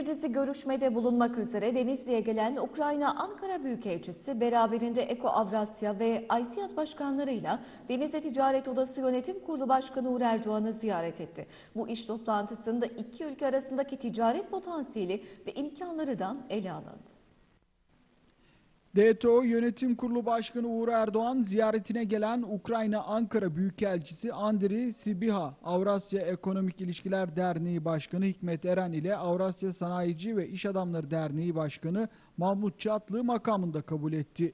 Bir dizi görüşmede bulunmak üzere Denizli'ye gelen Ukrayna Ankara Büyükelçisi beraberinde Eko Avrasya ve Aysiyat başkanlarıyla Denizli Ticaret Odası Yönetim Kurulu Başkanı Uğur Erdoğan'ı ziyaret etti. Bu iş toplantısında iki ülke arasındaki ticaret potansiyeli ve imkanları da ele alındı. DTO Yönetim Kurulu Başkanı Uğur Erdoğan ziyaretine gelen Ukrayna Ankara Büyükelçisi Andriy Sibiha, Avrasya Ekonomik İlişkiler Derneği Başkanı Hikmet Eren ile Avrasya Sanayici ve İş Adamları Derneği Başkanı Mahmut Çatlı makamında kabul etti.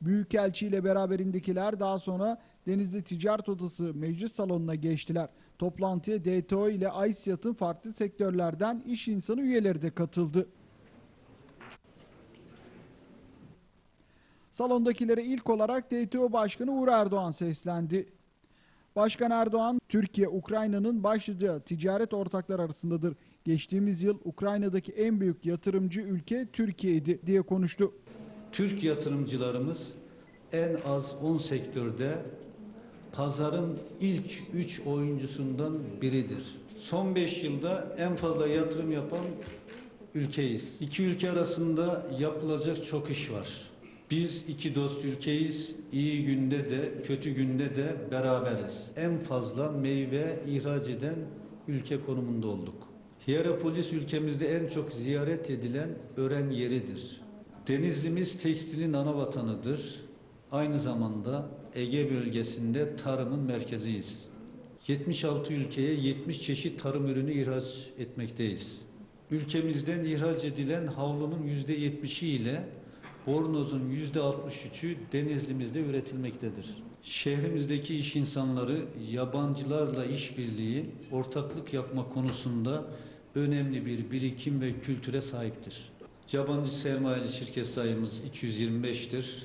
Büyükelçi ile beraberindekiler daha sonra Denizli Ticaret Odası Meclis Salonu'na geçtiler. Toplantıya DTO ile AİSYAT'ın farklı sektörlerden iş insanı üyeleri de katıldı. Salondakilere ilk olarak DTO Başkanı Uğur Erdoğan seslendi. Başkan Erdoğan, Türkiye Ukrayna'nın başlıca ticaret ortakları arasındadır. Geçtiğimiz yıl Ukrayna'daki en büyük yatırımcı ülke Türkiye'ydi diye konuştu. Türk yatırımcılarımız en az 10 sektörde pazarın ilk 3 oyuncusundan biridir. Son 5 yılda en fazla yatırım yapan ülkeyiz. İki ülke arasında yapılacak çok iş var. Biz iki dost ülkeyiz. İyi günde de kötü günde de beraberiz. En fazla meyve ihraç eden ülke konumunda olduk. Hierapolis ülkemizde en çok ziyaret edilen öğren yeridir. Denizlimiz tekstilin ana vatanıdır. Aynı zamanda Ege bölgesinde tarımın merkeziyiz. 76 ülkeye 70 çeşit tarım ürünü ihraç etmekteyiz. Ülkemizden ihraç edilen havlunun %70'i ile bornozun %63'ü Denizlimizde üretilmektedir. Şehrimizdeki iş insanları yabancılarla işbirliği, ortaklık yapma konusunda önemli bir birikim ve kültüre sahiptir. Yabancı sermayeli şirket sayımız 225'tir.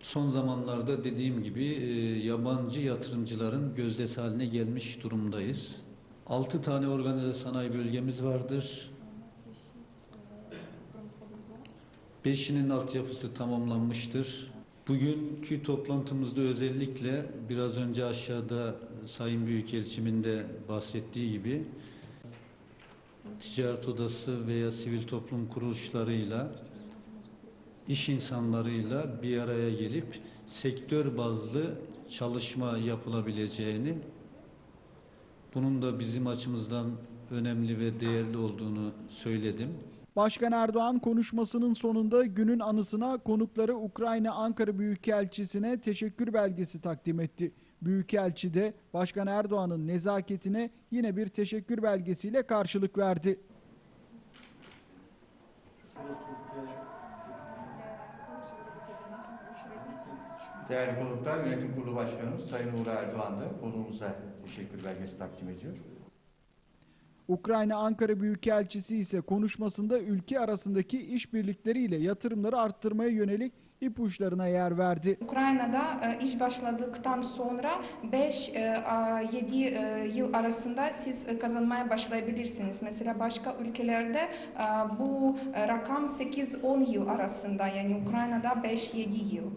Son zamanlarda dediğim gibi e, yabancı yatırımcıların gözdesi haline gelmiş durumdayız. 6 tane organize sanayi bölgemiz vardır. Beşinin altyapısı tamamlanmıştır. Bugünkü toplantımızda özellikle biraz önce aşağıda Sayın Büyükelçimin de bahsettiği gibi ticaret odası veya sivil toplum kuruluşlarıyla iş insanlarıyla bir araya gelip sektör bazlı çalışma yapılabileceğini bunun da bizim açımızdan önemli ve değerli olduğunu söyledim. Başkan Erdoğan konuşmasının sonunda günün anısına konukları Ukrayna Ankara Büyükelçisi'ne teşekkür belgesi takdim etti. Büyükelçi de Başkan Erdoğan'ın nezaketine yine bir teşekkür belgesiyle karşılık verdi. Değerli konuklar, Yönetim Kurulu Başkanımız Sayın Uğur Erdoğan da konuğumuza teşekkür belgesi takdim ediyor. Ukrayna Ankara Büyükelçisi ise konuşmasında ülke arasındaki işbirlikleriyle yatırımları arttırmaya yönelik ipuçlarına yer verdi. Ukrayna'da e, iş başladıktan sonra 5-7 yıl arasında siz e, kazanmaya başlayabilirsiniz. Mesela başka ülkelerde e, bu e, rakam 8-10 yıl arasında yani Ukrayna'da 5-7 yıl.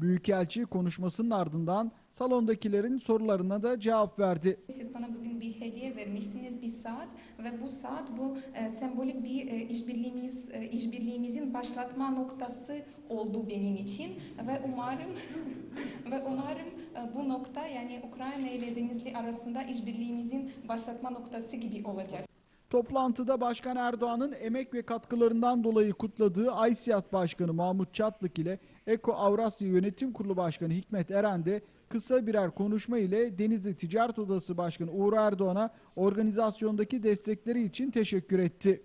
Büyükelçi konuşmasının ardından salondakilerin sorularına da cevap verdi. Siz bana bugün bir hediye vermişsiniz bir saat ve bu saat bu e, sembolik bir e, işbirliğimiz e, işbirliğimizin başlatma noktası oldu benim için ve umarım ve umarım e, bu nokta yani Ukrayna ile Denizli arasında işbirliğimizin başlatma noktası gibi olacak. Toplantıda Başkan Erdoğan'ın emek ve katkılarından dolayı kutladığı Aysiyat Başkanı Mahmut Çatlık ile Eko Avrasya Yönetim Kurulu Başkanı Hikmet Eren de kısa birer konuşma ile Denizli Ticaret Odası Başkanı Uğur Erdoğan'a organizasyondaki destekleri için teşekkür etti.